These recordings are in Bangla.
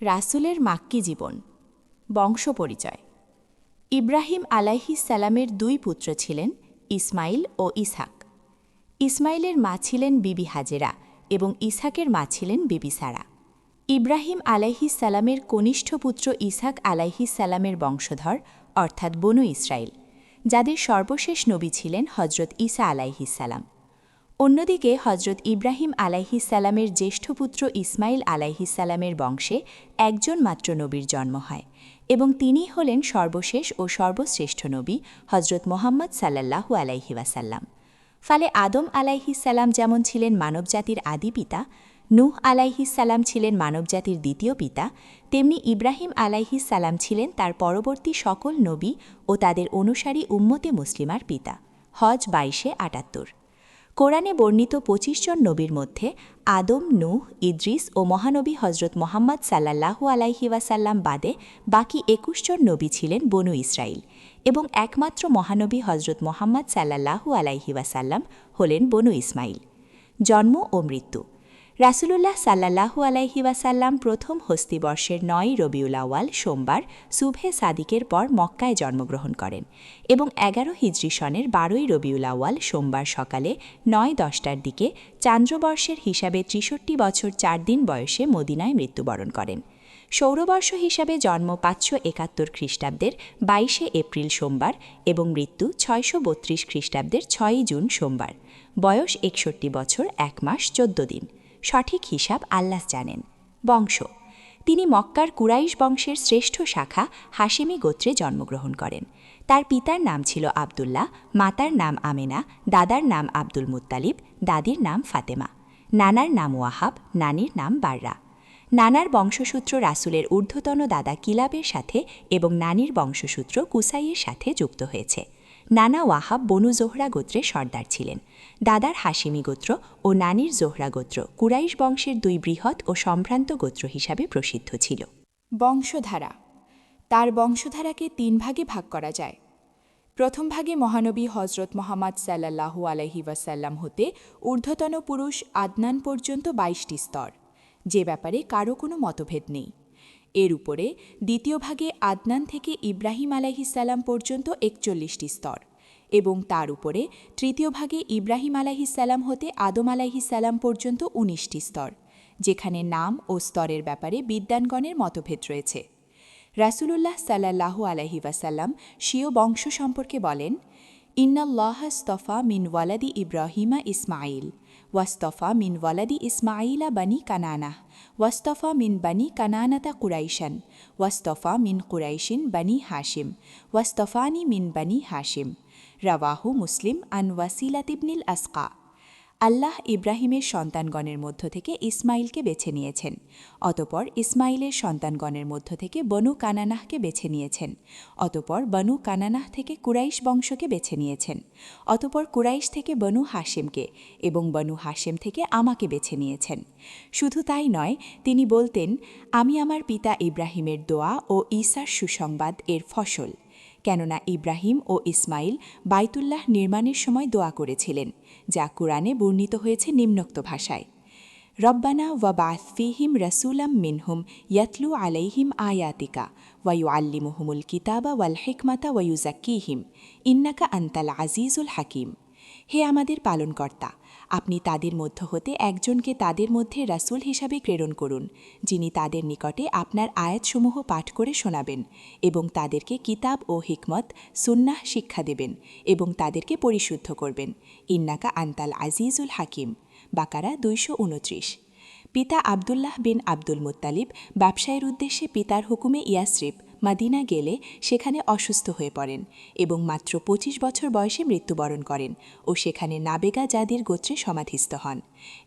রাসুলের মাক্কি জীবন বংশ পরিচয় ইব্রাহিম আলাইহিস সালামের দুই পুত্র ছিলেন ইসমাইল ও ইসহাক। ইসমাইলের মা ছিলেন বিবি হাজেরা এবং ইসহাকের মা ছিলেন বিবি সারা। ইব্রাহিম আলাইহিস সালামের কনিষ্ঠ পুত্র ইসহাক আলাইহিস সালামের বংশধর, অর্থাৎ বনু ইসরায়েল যাদের সর্বশেষ নবী ছিলেন হজরত ঈসা আলাইহিস সালাম। অন্যদিকে হজরত ইব্রাহিম আলাইহিসাল্লামের জ্যেষ্ঠ পুত্র ইসমাইল আলাইহিসাল্লামের বংশে একজন মাত্র নবীর জন্ম হয় এবং তিনি হলেন সর্বশেষ ও সর্বশ্রেষ্ঠ নবী হজরত মোহাম্মদ সাল্লাল্লাহু আলাইহি ওয়াসাল্লাম। ফলে আদম আলাইহিসাল্লাম যেমন ছিলেন মানবজাতির আদি পিতা, নূহ আলাইহিসাল্লাম ছিলেন মানবজাতির দ্বিতীয় পিতা, তেমনি ইব্রাহিম আলাইহিসাল্লাম ছিলেন তার পরবর্তী সকল নবী ও তাদের অনুসারী উম্মতে মুসলিমার পিতা। হজ বাইশে আটাত্তর। কোরআনে বর্ণিত পঁচিশ জন নবীর মধ্যে আদম, নূহ, ইদ্রিস ও মহানবী হজরত মোহাম্মদ সাল্লাহু আলাইহিওয়াসাল্লাম বাদে বাকি একুশ জন নবী ছিলেন বনু ইসরাইল এবং একমাত্র মহানবী হজরত মোহাম্মদ সাল্লাহু আলাইহিওয়াসাল্লাম হলেন বনু ইসমাইল জন্ম ও মৃত্যু রাসুলুল্লাহ সাল্লাহু আলাইহি ওয়াসাল্লাম প্রথম হস্তিবর্ষের নয় রবিউল আওয়াল সোমবার সুভে সাদিকের পর মক্কায় জন্মগ্রহণ করেন এবং এগারো হিজরি সনের বারোই রবিউল আওয়াল সোমবার সকালে নয় দশটার দিকে চান্দ্রবর্ষের হিসাবে ত্রিষট্টি বছর চার দিন বয়সে মদিনায় মৃত্যুবরণ করেন। সৌরবর্ষ হিসাবে জন্ম পাঁচশো একাত্তর খ্রিস্টাব্দের বাইশে এপ্রিল সোমবার এবং মৃত্যু ছয়শো বত্রিশ খ্রিস্টাব্দের ছয়ই জুন সোমবার। বয়স একষট্টি বছর এক মাস চোদ্দ দিন। সঠিক হিসাব আল্লাহ জানেন। বংশ। তিনি মক্কার কুরাইশ বংশের শ্রেষ্ঠ শাখা হাসেমি গোত্রে জন্মগ্রহণ করেন। তার পিতার নাম ছিল আবদুল্লাহ, মাতার নাম আমেনা, দাদার নাম আব্দুল মুত্তালিব, দাদির নাম ফাতেমা, নানার নাম ওয়াহাব, নানির নাম বাররা। নানার বংশসূত্র রাসুলের ঊর্ধ্বতন দাদা কিলাবের সাথে এবং নানির বংশসূত্র কুসাইয়ের সাথে যুক্ত হয়েছে। নানা ওয়াহাব বনু জোহরা গোত্রের সর্দার ছিলেন। দাদার হাসিমি গোত্র ও নানির জোহরা গোত্র কুরাইশ বংশের দুই বৃহৎ ও সম্ভ্রান্ত গোত্র হিসাবে প্রসিদ্ধ ছিল। বংশধারা। তার বংশধারাকে তিন ভাগে ভাগ করা যায়। প্রথম ভাগে মহানবী হজরত মোহাম্মদ সাল্লাহু আলহি ওয়াসাল্লাম হতে ঊর্ধ্বতন পুরুষ আদনান পর্যন্ত বাইশটি স্তর, যে ব্যাপারে কারও কোনো মতভেদ নেই। এর উপরে দ্বিতীয় ভাগে আদনান থেকে ইব্রাহিম আলাহিসাল্লাম পর্যন্ত একচল্লিশটি স্তর এবং তার উপরে তৃতীয় ভাগে ইব্রাহিম আলাহিসাল্লাম হতে আদম আলাহিসাল্লাম পর্যন্ত উনিশটি স্তর, যেখানে নাম ও স্তরের ব্যাপারে বিদ্যানগণের মতভেদ রয়েছে। রাসুলুল্লাহ সাল্লাহু আলহি ওয়াসাল্লাম স্বীয় বংশ সম্পর্কে বলেন, ইন্নাল্লাহ স্তফা মিন ওয়ালাদি ইব্রাহিমা ইসমাইল ওয়াস্তফা মিন ওয়ালাদি ইসমাইলা বানি কানানা ওয়াস্তফা মিন বানি কানানাতা কুরাইশান ওয়াস্তফা মিন কুরাইশিন বানি হাশিম ওয়াস্তফানি মিন বানি হাশিম রাওয়াহু মুসলিম আন ওয়াসিলাতিবনিল আসকা আল্লাহ ইব্রাহিমের সন্তানগণের মধ্য থেকে ইসমাইলকে বেছে নিয়েছেন। অতপর ইসমাইলের সন্তানগণের মধ্য থেকে বনু কানানাহকে বেছে নিয়েছেন। অতপর বনু কানানাহ থেকে কুরাইশ বংশকে বেছে নিয়েছেন। অতপর কুরাইশ থেকে বনু হাসিমকে এবং বনু হাসিম থেকে আমাকে বেছে নিয়েছেন। শুধু তাই নয়, তিনি বলতেন, আমি আমার পিতা ইব্রাহিমের দোয়া ও ঈসার সুসংবাদ এর ফসল। কেননা ইব্রাহিম ও ইসমাইল বাইতুল্লাহ নির্মাণের সময় দোয়া করেছিলেন, যা কোরআনে বর্ণিত হয়েছে নিম্নোক্ত ভাষায়। রব্বানা ওয়া বাসফিহিম রসুলাম মিনহুম ইয়াতলু আলাইহিম আয়াতিকা ওয়ায়ু আল্লিমুহুমুল কিতাবা ওয়াল হেকমাতা ওয়ুজাকিহিম ইন্নাকা আন্তাল আজিজুল হাকিম। হে আমাদের পালনকর্তা, আপনি তাদের মধ্য হতে একজনকে তাদের মধ্যে রাসুল হিসাবে প্রেরণ করুন, যিনি তাদের নিকটে আপনার আয়াতসমূহ পাঠ করে শোনাবেন এবং তাদেরকে কিতাব ও হিকমত, সুন্নাহ শিক্ষা দেবেন এবং তাদেরকে পরিশুদ্ধ করবেন। ইন্নাকা আন্তাল আজিজুল হাকিম। বাকারা দুইশো উনত্রিশ। পিতা আবদুল্লাহ বিন আব্দুল মুত্তালিব ব্যবসায়ের উদ্দেশ্যে পিতার হুকুমে ইয়াসরিফ মাদিনা গেলে সেখানে অসুস্থ হয়ে পড়েন এবং মাত্র ২৫ বছর বয়সে মৃত্যুবরণ করেন ও সেখানে নাবেগা জাদির গোত্রে সমাধিস্থ হন।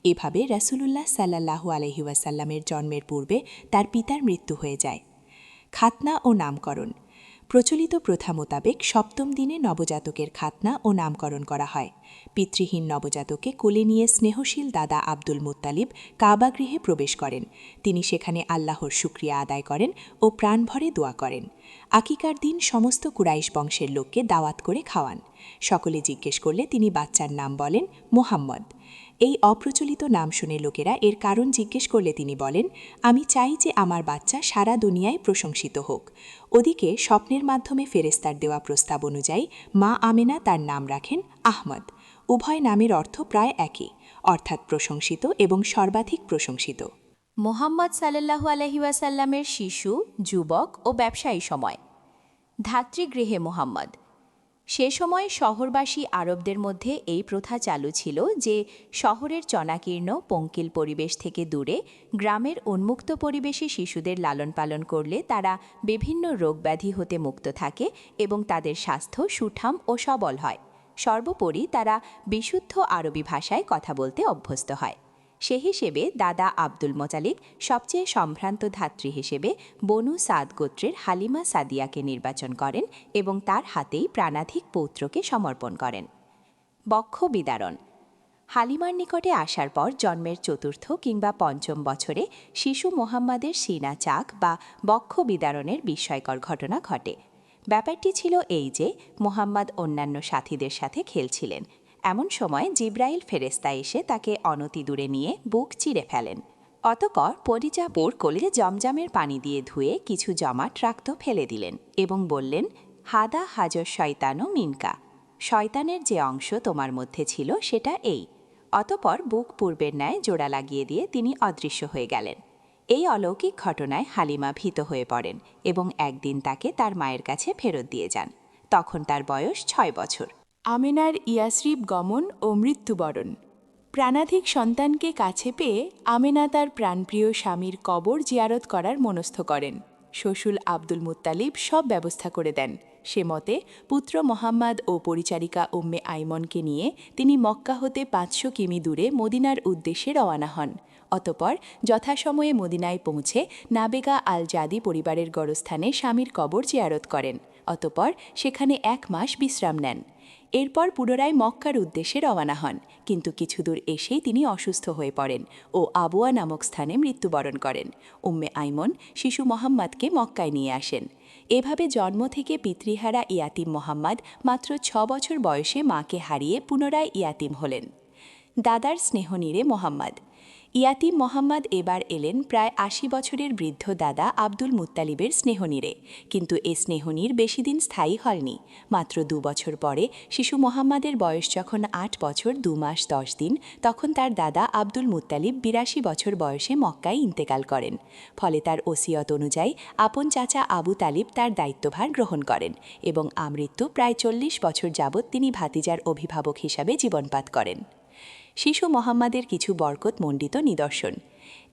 এভাবে রাসুলুল্লাহ সাল্লাহু আলহিউসাল্লামের জন্মের পূর্বে তার পিতার মৃত্যু হয়ে যায়। খাতনা ও নামকরণ প্রচলিত প্রথা মোতাবেক সপ্তম দিনে নবজাতকের খাতনা ও নামকরণ করা হয়। পিতৃহীন নবজাতকে কোলে নিয়ে স্নেহশীল দাদা আব্দুল মুত্তালিব কাবাগৃহে প্রবেশ করেন। তিনি সেখানে আল্লাহর শুক্রিয়া আদায় করেন ও প্রাণভরে দোয়া করেন। আকিকার দিন সমস্ত কুরাইশ বংশের লোককে দাওয়াত করে খাওয়ান। সকলে জিজ্ঞেস করলে তিনি বাচ্চার নাম বলেন মোহাম্মদ। এই অপ্রচলিত নাম শুনে লোকেরা এর কারণ জিজ্ঞেস করলে তিনি বলেন, আমি চাই যে আমার বাচ্চা সারা দুনিয়ায় প্রশংসিত হোক। ওদিকে স্বপ্নের মাধ্যমে ফেরেস্তার দেওয়া প্রস্তাব অনুযায়ী মা আমেনা তার নাম রাখেন আহমদ। উভয় নামের অর্থ প্রায় একই, অর্থাৎ প্রশংসিত এবং সর্বাধিক প্রশংসিত। মোহাম্মদ সাল্লাহু আলহিউসাল্লামের শিশু, যুবক ও ব্যবসায়ী সময়। ধাত্রীগৃহে মোহাম্মদ। সে সময় শহরবাসী আরবদের মধ্যে এই প্রথা চালু ছিল যে শহরের চনাকীর্ণ, পঙ্কিল পরিবেশ থেকে দূরে গ্রামের উন্মুক্ত পরিবেশে শিশুদের লালন পালন করলে তারা বিভিন্ন রোগব্যাধি হতে মুক্ত থাকে এবং তাদের স্বাস্থ্য সুঠাম ও সবল হয়। সর্বোপরি তারা বিশুদ্ধ আরবি ভাষায় কথা বলতে অভ্যস্ত হয়। সে হিসেবে দাদা আব্দুল মোতালিক সবচেয়ে সম্ভ্রান্ত ধাত্রী হিসেবে বনু সাদ গোত্রের হালিমা সাদিয়াকে নির্বাচন করেন এবং তার হাতেই প্রাণাধিক পৌত্রকে সমর্পণ করেন। বক্ষ বিদারণ। হালিমার নিকটে আসার পর জন্মের চতুর্থ কিংবা পঞ্চম বছরে শিশু মোহাম্মদের সিনা চাক বা বক্ষ বিদারণের বিস্ময়কর ঘটনা ঘটে। ব্যাপারটি ছিল এই যে, মোহাম্মদ অন্যান্য সাথীদের সাথে খেলছিলেন। এমন সময় জিব্রাইল ফেরেস্তা এসে তাকে অনতি দূরে নিয়ে বুক চিরে ফেলেন। অতকর পরিচাপুর কোলে জমজমের পানি দিয়ে ধুয়ে কিছু জমাট রাক্ত ফেলে দিলেন এবং বললেন, হাদা হাজর শয়তানো মিনকা। শয়তানের যে অংশ তোমার মধ্যে ছিল সেটা এই। অতপর বুক পূর্বের ন্যায় জোড়া লাগিয়ে দিয়ে তিনি অদৃশ্য হয়ে গেলেন। এই অলৌকিক ঘটনায় হালিমা ভীত হয়ে পড়েন এবং একদিন তাকে তার মায়ের কাছে ফেরত দিয়ে যান। তখন তার বয়স ছয় বছর। আমেনার ইয়াসরিব গমন ও মৃত্যুবরণ। প্রাণাধিক সন্তানকে কাছে পেয়ে আমেনা তার প্রাণপ্রিয় স্বামীর কবর জিয়ারত করার মনস্থ করেন। শ্বশুল আব্দুল মুত্তালিব সব ব্যবস্থা করে দেন। সে মতে, পুত্র মোহাম্মদ ও পরিচারিকা উম্মে আইমনকে নিয়ে তিনি মক্কা হতে পাঁচশো কিমি দূরে মদিনার উদ্দেশ্যে রওয়ানা হন। অতপর যথাসময়ে মদিনায় পৌঁছে নাবেগা আল জাদি পরিবারের গড়স্থানে স্বামীর কবর জিয়ারত করেন। অতপর সেখানে এক মাস বিশ্রাম নেন। এরপর পুনরায় মক্কার উদ্দেশ্যে রওনা হন। কিন্তু কিছুদূর এসেই তিনি অসুস্থ হয়ে পড়েন ও আবুয়া নামক স্থানে মৃত্যুবরণ করেন। উম্মে আইমন শিশু মোহাম্মদকে মক্কায় নিয়ে আসেন। এভাবে জন্ম থেকে পিতৃহারা ইয়াতিম মোহাম্মদ মাত্র ছ বছর বয়সে মাকে হারিয়ে পুনরায় ইয়াতিম হলেন। দাদার স্নেহ স্নেহনীরে মোহাম্মদ ইয়াতিম মোহাম্মদ এবার এলেন প্রায় আশি বছরের বৃদ্ধ দাদা আব্দুল মুত্তালিবের স্নেহনীরে। কিন্তু এ স্নেহনীর বেশি দিন স্থায়ী হয়নি। মাত্র দু বছর পরে শিশু মোহাম্মদের বয়স যখন আট বছর দু মাস দশ দিন, তখন তার দাদা আব্দুল মুত্তালিব বিরাশি বছর বয়সে মক্কায় ইন্তেকাল করেন। ফলে তার ওসিয়ত অনুযায়ী আপন চাচা আবু তালিব তার দায়িত্বভার গ্রহণ করেন এবং আমৃত্যু প্রায় চল্লিশ বছর যাবৎ তিনি ভাতিজার অভিভাবক হিসাবে জীবনপাত করেন। শিশু মোহাম্মদের কিছু বরকত মণ্ডিত নিদর্শন।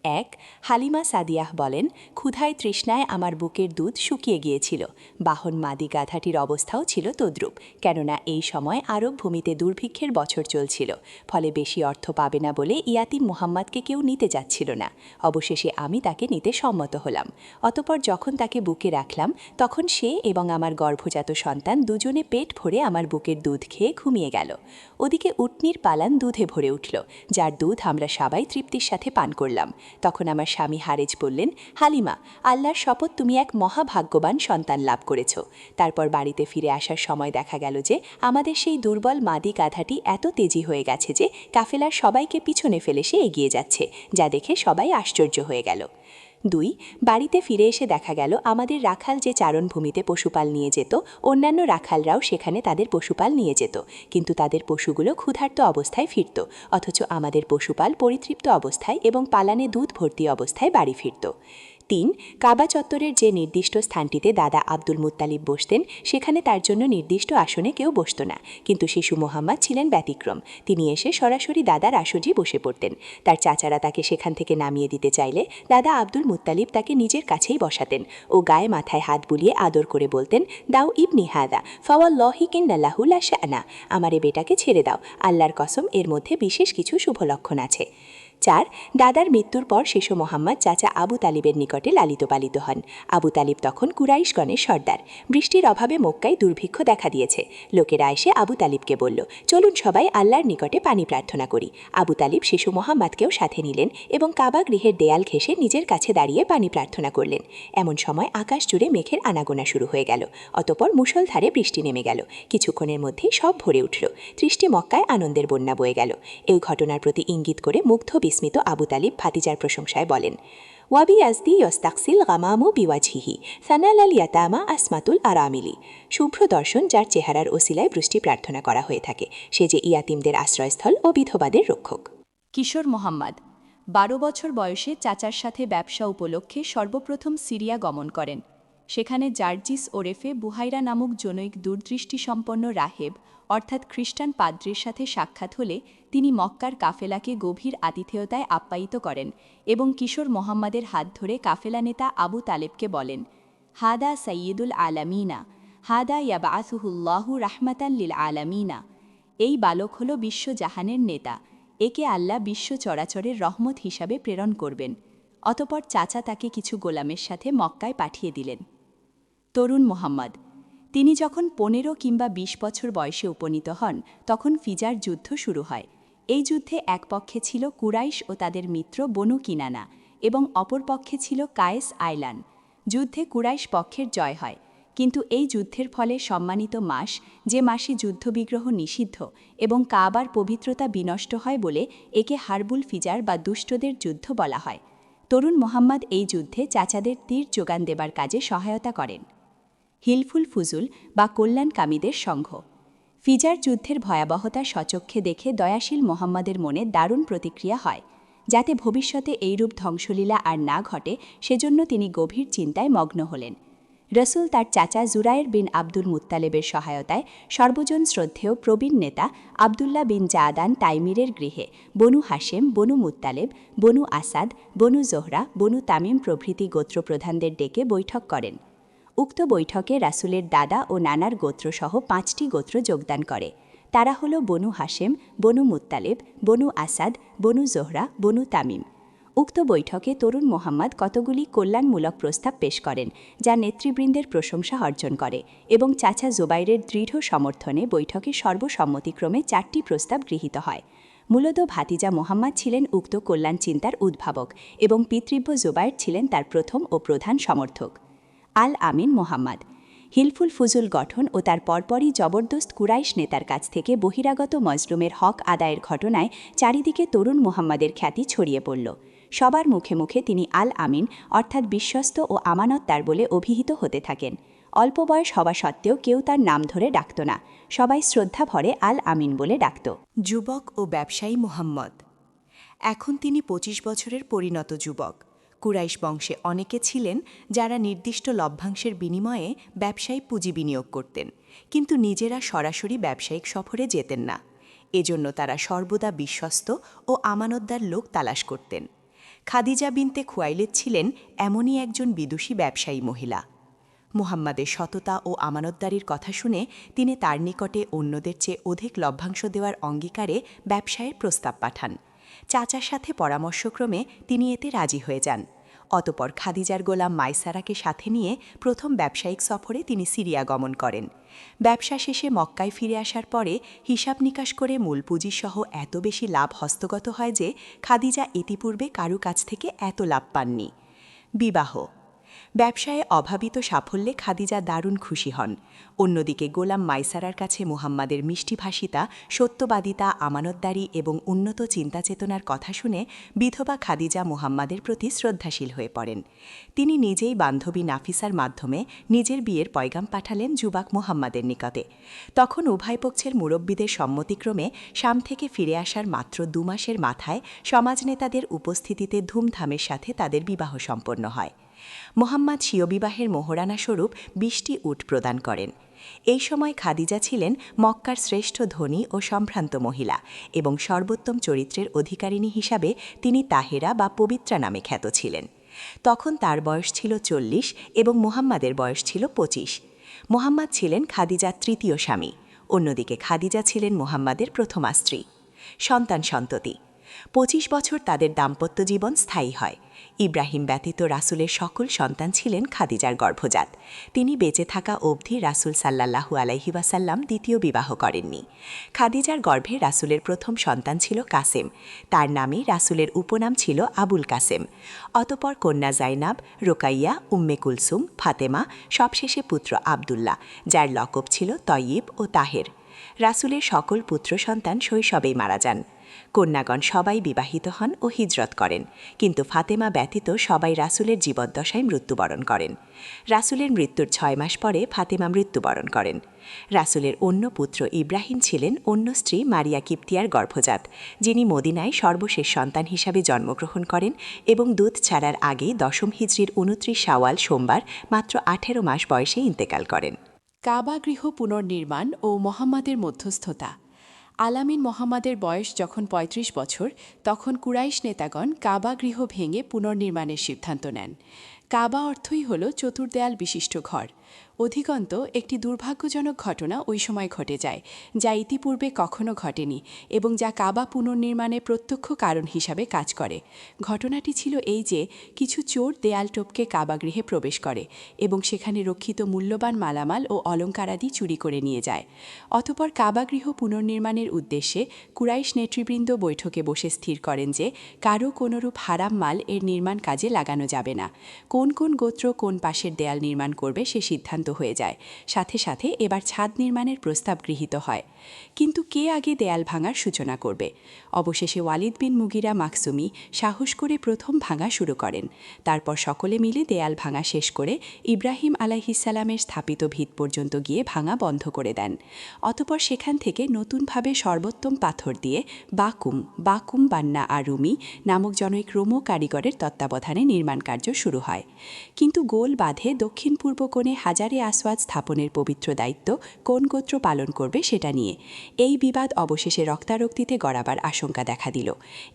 এক, হালিমা সাদিয়াহ বলেন, ক্ষুধায় তৃষ্ণায় আমার বুকের দুধ শুকিয়ে গিয়েছিল। বাহন মাদি গাধাটির অবস্থাও ছিল তদ্রূপ, কেননা এই সময় আরব ভূমিতে দুর্ভিক্ষের বছর চলছিল। ফলে বেশি অর্থ পাবে না বলে ইয়াতিম মোহাম্মদকে কেউ নিতে যাচ্ছিল না। অবশেষে আমি তাকে নিতে সম্মত হলাম। অতপর যখন তাকে বুকে রাখলাম, তখন সে এবং আমার গর্ভজাত সন্তান দুজনে পেট ভরে আমার বুকের দুধ খেয়ে ঘুমিয়ে গেল। ওদিকে উটনির পালান দুধে ভরে উঠল, যার দুধ আমরা সবাই তৃপ্তির সাথে পান করলাম। তখন আমার স্বামী হারেজ বললেন, হালিমা, আল্লাহর শপথ তুমি এক মহাভাগ্যবান সন্তান লাভ করেছ। তারপর বাড়িতে ফিরে আসার সময় দেখা গেল যে, আমাদের সেই দুর্বল মাদি গাধাটি এত তেজি হয়ে গেছে যে, কাফেলার সবাইকে পিছনে ফেলে সে এগিয়ে যাচ্ছে, যা দেখে সবাই আশ্চর্য হয়ে গেল। দুই, বাড়িতে ফিরে এসে দেখা গেল আমাদের রাখাল যে চারণভূমিতে পশুপাল নিয়ে যেত, অন্যান্য রাখালরাও সেখানে তাদের পশুপাল নিয়ে যেত। কিন্তু তাদের পশুগুলো ক্ষুধার্ত অবস্থায় ফিরত, অথচ আমাদের পশুপাল পরিতৃপ্ত অবস্থায় এবং পালানে দুধ ভর্তি অবস্থায় বাড়ি ফিরত। তিন, কাবা চত্বরের যে নির্দিষ্ট স্থানটিতে দাদা আব্দুল মুত্তালিব বসতেন, সেখানে তার জন্য নির্দিষ্ট আসনে কেউ বসত না। কিন্তু শিশু মোহাম্মদ ছিলেন ব্যতিক্রম। তিনি এসে সরাসরি দাদার আসজি বসে পড়তেন। তার চাচারা তাকে সেখান থেকে নামিয়ে দিতে চাইলে দাদা আব্দুল মুত্তালিব তাকে নিজের কাছেই বসাতেন ও গায়ে মাথায় হাত বুলিয়ে আদর করে বলতেন, দাও ইবনি হাদা, ফাওয়াল্লাহি কিন্নাল্লাহুল্লা শানা আমার এ বেটাকে ছেড়ে দাও, আল্লাহর কসম এর মধ্যে বিশেষ কিছু শুভ লক্ষণ আছে। চার, দাদার মৃত্যুর পর শিশু মোহাম্মদ চাচা আবু তালিবের নিকটে লালিত পালিত হন। আবু তালিব তখন কুরাইশগণের সর্দার। বৃষ্টির অভাবে মক্কায় দুর্ভিক্ষ দেখা দিয়েছে। লোকেরা এসে আবু তালিবকে বলল, চলুন সবাই আল্লাহর নিকটে পানি প্রার্থনা করি। আবু তালিব শিশু মোহাম্মদকেও সাথে নিলেন এবং কাবা গৃহের দেয়াল ঘেঁষে নিজের কাছে দাঁড়িয়ে পানি প্রার্থনা করলেন। এমন সময় আকাশ জুড়ে মেঘের আনাগোনা শুরু হয়ে গেল। অতপর মুষলধারে বৃষ্টি নেমে গেল। কিছুক্ষণের মধ্যেই সব ভরে উঠল। ত্রিশটি মক্কায় আনন্দের বন্যা বয়ে গেল। এই ঘটনার প্রতি ইঙ্গিত করে মুগ্ধ বিস্মিত আবু তালিব ভাতিজার প্রশংসায় বলেন, ওয়াবি আজদি ইয়স্তাকসিল গামামু বিওয়াজহিহি, সানাল আল ইয়াতামা আসমাতুল আরামিলি। শুভ্র দর্শন যার চেহারার ওসিলায় বৃষ্টি প্রার্থনা করা হয়ে থাকে। সে যে ইয়াতিমদের আশ্রয়স্থল ও বিধবাদের রক্ষক। কিশোর মোহাম্মদ, বারো বছর বয়সে চাচার সাথে ব্যবসা উপলক্ষে সর্বপ্রথম সিরিয়া গমন করেন। সেখানে জার্জিস ওরেফে বুহাইরা নামক জনৈক দূরদৃষ্টিসম্পন্ন রাহেব, অর্থাৎ খ্রিস্টান পাদ্রির সাথে সাক্ষাৎ হলে তিনি মক্কার কাফেলাকে গভীর আতিথেয়তায় আপ্যায়িত করেন এবং কিশোর মোহাম্মদের হাত ধরে কাফেলা নেতা আবু তালেবকে বলেন, হাদা সৈয়দুল আলামিনা, হাদা ইয়াবাসুহুল্লাহু রাহমাতান লিল আলামিনা। এই বালক হল বিশ্বজাহানের নেতা। একে আল্লাহ বিশ্ব চরাচরের রহমত হিসাবে প্রেরণ করবেন। অতপর চাচা তাকে কিছু গোলামের সাথে মক্কায় পাঠিয়ে দিলেন। তরুণ মোহাম্মদ, তিনি যখন পনেরো কিংবা ২০ বছর বয়সে উপনীত হন, তখন ফিজার যুদ্ধ শুরু হয়। এই যুদ্ধে এক পক্ষে ছিল কুরাইশ ও তাদের মিত্র বনু কিনানা এবং অপর পক্ষে ছিল কায়েস আইলান। যুদ্ধে কুরাইশ পক্ষের জয় হয়, কিন্তু এই যুদ্ধের ফলে সম্মানিত মাস যে মাসে যুদ্ধবিগ্রহ নিষিদ্ধ এবং কাবার পবিত্রতা বিনষ্ট হয় বলে একে হারবুল ফিজার বা দুষ্টদের যুদ্ধ বলা হয়। তরুণ মোহাম্মদ এই যুদ্ধে চাচাদের তীর যোগান দেবার কাজে সহায়তা করেন। হিলফুল ফুজুল বা কল্যাণকামীদের সংঘ ফিজার যুদ্ধের ভয়াবহতা সচক্ষে দেখে দয়াশীল মোহাম্মদের মনে দারুণ প্রতিক্রিয়া হয়, যাতে ভবিষ্যতে এইরূপ ধ্বংসলীলা আর না ঘটে সেজন্য তিনি গভীর চিন্তায় মগ্ন হলেন। রসুল তার চাচা জুরায়ের বিন আব্দুল মুত্তালেবের সহায়তায় সর্বজন শ্রদ্ধেয় প্রবীণ নেতা আবদুল্লাহ বিন জাদান তাইমিরের গৃহে বনু হাশেম, বনু মুত্তালেব, বনু আসাদ, বনু জোহরা, বনু তামিম প্রভৃতি গোত্রপ্রধানদের ডেকে বৈঠক করেন। উক্ত বৈঠকে রাসুলের দাদা ও নানার গোত্রসহ পাঁচটি গোত্র যোগদান করে। তারা হল বনু হাশেম, বনু মুত্তালেব, বনু আসাদ, বনু জোহরা, বনু তামিম। উক্ত বৈঠকে তরুণ মোহাম্মদ কতগুলি কল্যাণমূলক প্রস্তাব পেশ করেন, যা নেতৃবৃন্দের প্রশংসা অর্জন করে এবং চাচা জোবাইরের দৃঢ় সমর্থনে বৈঠকে সর্বসম্মতিক্রমে চারটি প্রস্তাব গৃহীত হয়। মূলত ভাতিজা মোহাম্মদ ছিলেন উক্ত কল্যাণ চিন্তার উদ্ভাবক এবং পিতৃব্য জোবাইর ছিলেন তার প্রথম ও প্রধান সমর্থক। আল আমিন মোহাম্মদ। হিলফুল ফুজুল গঠন ও তার পরপরই জবরদস্ত কুরাইশ নেতার কাছ থেকে বহিরাগত মজলুমের হক আদায়ের ঘটনায় চারিদিকে তরুণ মোহাম্মদের খ্যাতি ছড়িয়ে পড়ল। সবার মুখে মুখে তিনি আল আমিন অর্থাৎ বিশ্বস্ত ও আমানতদার বলে অভিহিত হতে থাকেন। অল্প বয়স হওয়া সত্ত্বেও কেউ তার নাম ধরে ডাকত না। সবাই শ্রদ্ধা ভরে আল আমিন বলে ডাকত। যুবক ও ব্যবসায়ী মোহাম্মদ। এখন তিনি পঁচিশ বছরের পরিণত যুবক। কুরাইশ বংশে অনেকে ছিলেন যারা নির্দিষ্ট লভ্যাংশের বিনিময়ে ব্যবসায়ী পুঁজি বিনিয়োগ করতেন, কিন্তু নিজেরা সরাসরি ব্যবসায়িক সফরে যেতেন না। এজন্য তারা সর্বদা বিশ্বস্ত ও আমানতদার লোক তালাশ করতেন। খাদিজা বিনতে খুয়াইলেদ ছিলেন এমনই একজন বিদুষী ব্যবসায়ী মহিলা। মুহাম্মাদের সততা ও আমানতদারির কথা শুনে তিনি তার নিকটে অন্যদের চেয়ে অধিক লভ্যাংশ দেওয়ার অঙ্গীকারে ব্যবসায়ের প্রস্তাব পাঠান। চাচার সাথে পরামর্শক্রমে তিনি এতে রাজি হয়ে যান। অতপর খাদিজার গোলাম মাইসারাকে সাথে নিয়ে প্রথম ব্যবসায়িক সফরে তিনি সিরিয়া গমন করেন। ব্যবসা শেষে মক্কায় ফিরে আসার পরে হিসাব নিকাশ করে মূল পুঁজিসহ এত বেশি লাভ হস্তগত হয় যে খাদিজা ইতিপূর্বে কারু কাছ থেকে এত লাভ পাননি। বিবাহ ব্যবসায়ে অভাবিত সাফল্যে খাদিজা দারুণ খুশি হন। অন্যদিকে গোলাম মাইসারার কাছে মুহাম্মাদের মিষ্টিভাষিতা সত্যবাদিতা, আমানতদারি এবং উন্নত চিন্তাচেতনার কথা শুনে বিধবা খাদিজা মুহাম্মাদের প্রতি শ্রদ্ধাশীল হয়ে পড়েন। তিনি নিজেই বান্ধবী নাফিসার মাধ্যমে নিজের বিয়ের পয়গাম পাঠালেন যুবাক মুহাম্মাদের নিকটে। তখন উভয় পক্ষের মুরব্বীদের সম্মতিক্রমে শাম থেকে ফিরে আসার মাত্র দু মাসের মাথায় সমাজনেতাদের উপস্থিতিতে ধুমধামের সাথে তাদের বিবাহ সম্পন্ন হয়। মোহাম্মদ স্বীয় বিবাহের মোহরানা স্বরূপ বিশটি উট প্রদান করেন। এই সময় খাদিজা ছিলেন মক্কার শ্রেষ্ঠ ধনী ও সম্ভ্রান্ত মহিলা এবং সর্বোত্তম চরিত্রের অধিকারিণী হিসাবে তিনি তাহেরা বা পবিত্রা নামে খ্যাত ছিলেন। তখন তার বয়স ছিল চল্লিশ এবং মোহাম্মদের বয়স ছিল পঁচিশ। মোহাম্মদ ছিলেন খাদিজার তৃতীয় স্বামী, অন্যদিকে খাদিজা ছিলেন মোহাম্মদের প্রথমা স্ত্রী, সন্তান সন্ততি। পঁচিশ বছর তাদের দাম্পত্য জীবন স্থায়ী হয় ইব্রাহিম ব্যতীত রাসুলের সকল সন্তান ছিলেন খাদিজার গর্ভজাত। তিনি বেঁচে থাকা অবধি রাসুল সাল্লাল্লাহু আলাইহি ওয়াসাল্লাম দ্বিতীয় বিবাহ করেননি। খাদিজার গর্ভে রাসুলের প্রথম সন্তান ছিল কাসেম। তার নামেই রাসুলের উপনাম ছিল আবুল কাসেম। অতপর কন্যা জাইনাব, রোকাইয়া, উম্মে কুলসুম, ফাতেমা, সবশেষে পুত্র আবদুল্লাহ, যার লকব ছিল তয়িব ও তাহের। রাসুলের সকল পুত্র সন্তান শৈশবেই মারা যান। কন্যাগণ সবাই বিবাহিত হন ও হিজরত করেন। কিন্তু ফাতেমা ব্যতীত সবাই রাসুলের জীবদ্দশায় মৃত্যুবরণ করেন। রাসুলের মৃত্যুর ছয় মাস পরে ফাতেমা মৃত্যুবরণ করেন। রাসুলের অন্য পুত্র ইব্রাহিম ছিলেন অন্য স্ত্রী মারিয়া কিপ্তিয়ার গর্ভজাত, যিনি মদিনায় সর্বশেষ সন্তান হিসাবে জন্মগ্রহণ করেন এবং দুধ ছাড়ার আগেই দশম হিজড়ির উনত্রিশ শাওয়াল সোমবার মাত্র আঠেরো মাস বয়সে ইন্তেকাল করেন। কাবা গৃহ পুনর্নির্মাণ ও মোহাম্মদের মধ্যস্থতা। আলামিন মোহাম্মদের বয়স যখন ৩৫ বছর, তখন কুরাইশ নেতাগণ কাবা গৃহ ভেঙে পুনর্নির্মাণের সিদ্ধান্ত নেন। কাবা অর্থই হল চতুর্দেয়াল বিশিষ্ট ঘর। অধিকন্ত একটি দুর্ভাগ্যজনক ঘটনা ওই সময় ঘটে যায়, যা ইতিপূর্বে কখনো ঘটেনি এবং যা কাবা পুনর্নির্মাণে প্রত্যক্ষ কারণ হিসাবে কাজ করে। ঘটনাটি ছিল এই যে, কিছু চোর দেয়াল টপকে কাবাগৃহে প্রবেশ করে এবং সেখানে রক্ষিত মূল্যবান মালামাল ও অলঙ্কারাদি চুরি করে নিয়ে যায়। অতপর কাবাগৃহ পুনর্নির্মাণের উদ্দেশ্যে কুরাইশ নেতৃবৃন্দ বৈঠকে বসে স্থির করেন যে, কারও কোনোরূপ হারাম মাল এর নির্মাণ কাজে লাগানো যাবে না। কোন কোন গোত্র কোন পাশের দেয়াল নির্মাণ করবে সে সিদ্ধান্ত হয়ে যায়। সাথে সাথে এবার ছাদ নির্মাণের প্রস্তাব গৃহীত হয়। কিন্তু কে আগে দেয়াল ভাঙার সূচনা করবে? অবশেষে ওয়ালিদ বিন মুগিরা মাকসুমি সাহস করে প্রথম ভাঙা শুরু করেন। তারপর সকলে মিলে দেয়াল ভাঙা শেষ করে ইব্রাহিম আলাইহিসালামের স্থাপিত ভিত পর্যন্ত গিয়ে ভাঙা বন্ধ করে দেন। অতপর সেখান থেকে নতুনভাবে সর্বোত্তম পাথর দিয়ে বাকুম বাকুম বান্না আর রুমি নামক জনৈক রোমো কারিগরের তত্ত্বাবধানে নির্মাণ কার্য শুরু হয়। কিন্তু গোল বাঁধে দক্ষিণ পূর্ব কোণে হাজারে আসওয়াদ স্থাপনের পবিত্র দায়িত্ব কোন গোত্র পালন করবে সেটা নিয়ে। এই বিবাদ অবশেষে রক্তারক্তিতে গড়াবার আশঙ্কা দেখা দিল।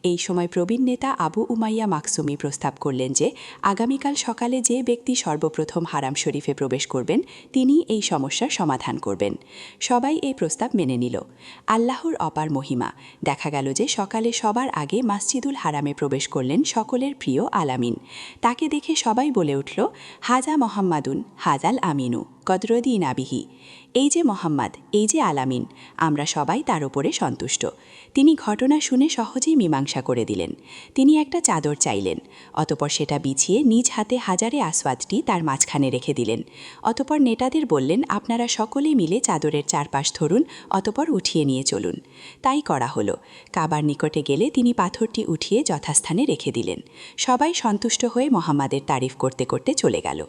এই সময় প্রবীণ নেতা আবু উমাইয়া মাকসুমি প্রস্তাব করলেন যে, আগামীকাল সকালে যে ব্যক্তি সর্বপ্রথম হারাম শরীফে প্রবেশ করবেন, তিনি এই সমস্যার সমাধান করবেন। সবাই এই প্রস্তাব মেনে নিল। আল্লাহর অপার মহিমা। দেখা গেল যে সকালে সবার আগে মাসজিদুল হারামে প্রবেশ করলেন সকলের প্রিয় আলামিন। তাকে দেখে সবাই বলে উঠল, হাজা মোহাম্মাদুন, হাজাল আমিনু কদরদিন আবিহি এই যে মোহাম্মদ, এই যে আলামিন, আমরা সবাই তার উপরে সন্তুষ্ট। তিনি ঘটনা শুনে সহজেই মীমাংসা করে দিলেন। তিনি একটা চাদর চাইলেন, অতপর সেটা বিছিয়ে নিজ হাতে হাজারে আসওয়াদটি তার মাঝখানে রেখে দিলেন। অতপর নেতাদের বললেন, আপনারা সকলে মিলে চাদরের চারপাশ ধরুন, অতপর উঠিয়ে নিয়ে চলুন। তাই করা হলো। কাবার নিকটে গেলে তিনি পাথরটি উঠিয়ে যথাস্থানে রেখে দিলেন। সবাই সন্তুষ্ট হয়ে মোহাম্মদের তারিফ করতে করতে চলে গেল।